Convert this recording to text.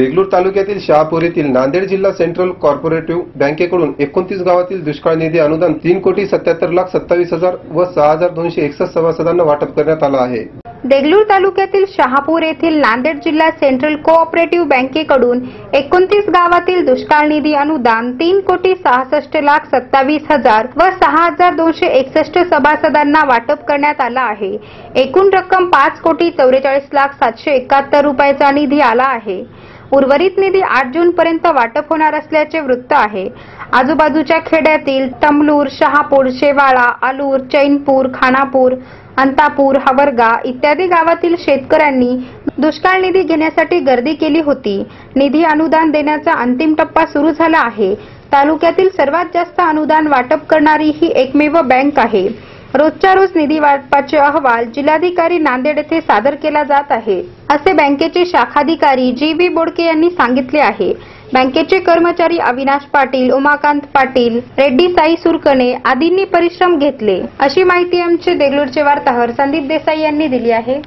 देगलूर तालुक्यातील शहापूर येथील नांदेड जिल्हा सेंट्रल कॉर्पोरेटिव्ह बँकेकडून एकोणतीस गावातील दुष्काळ निधी अनुदान तीन कोटी सत्याहत्तर लाख सत्तावीस हजार व सहा हजार दोनशे एकसष्ट सभासदांना वाटप करण्यात आलं आहे. देगलूर तालुक्यातील शहापूर येथील नांदेड जिल्हा सेंट्रल कोऑपरेटिव्ह बँकेकडून एकोणतीस गावातील दुष्काळ निधी अनुदान तीन कोटी सहासष्ट लाख सत्तावीस हजार व सहा हजार दोनशे एकसष्ट सभासदांना वाटप करण्यात आला आहे. एकूण रक्कम पाच कोटी चौवेचाळीस लाख सातशे एकाहत्तर रुपयाचा निधी आला आहे. उर्वरित निधी आठ जून पर्यंत वाटप होणार असल्याचे वृत्त आहे. आजूबाजूच्या खेड्यातील तमलूर शहापूर शेवाळा आलूर चैनपूर खानापूर अंतापूर हवरगा इत्यादी गावातील शेतकऱ्यांनी दुष्काळ निधी घेण्यासाठी गर्दी केली होती. निधी अनुदान देण्याचा अंतिम टप्पा सुरू झाला आहे. तालुक्यातील सर्वात जास्त अनुदान वाटप करणारी ही एकमेव बँक आहे. रोजच्या रोज निधी वाटपाचे अहवाल जिल्हाधिकारी नांदेड येथे सादर केला जात आहे. असे बँकेचे शाखाधिकारी जी बी बोडके यांनी सांगितले आहे. बँकेचे कर्मचारी अविनाश पाटील उमाकांत पाटील रेड्डी साई सुरकणे आदींनी परिश्रम घेतले. अशी माहिती आमचे देगलूरचे वार्ताहर संदीप देसाई यांनी दिली आहे.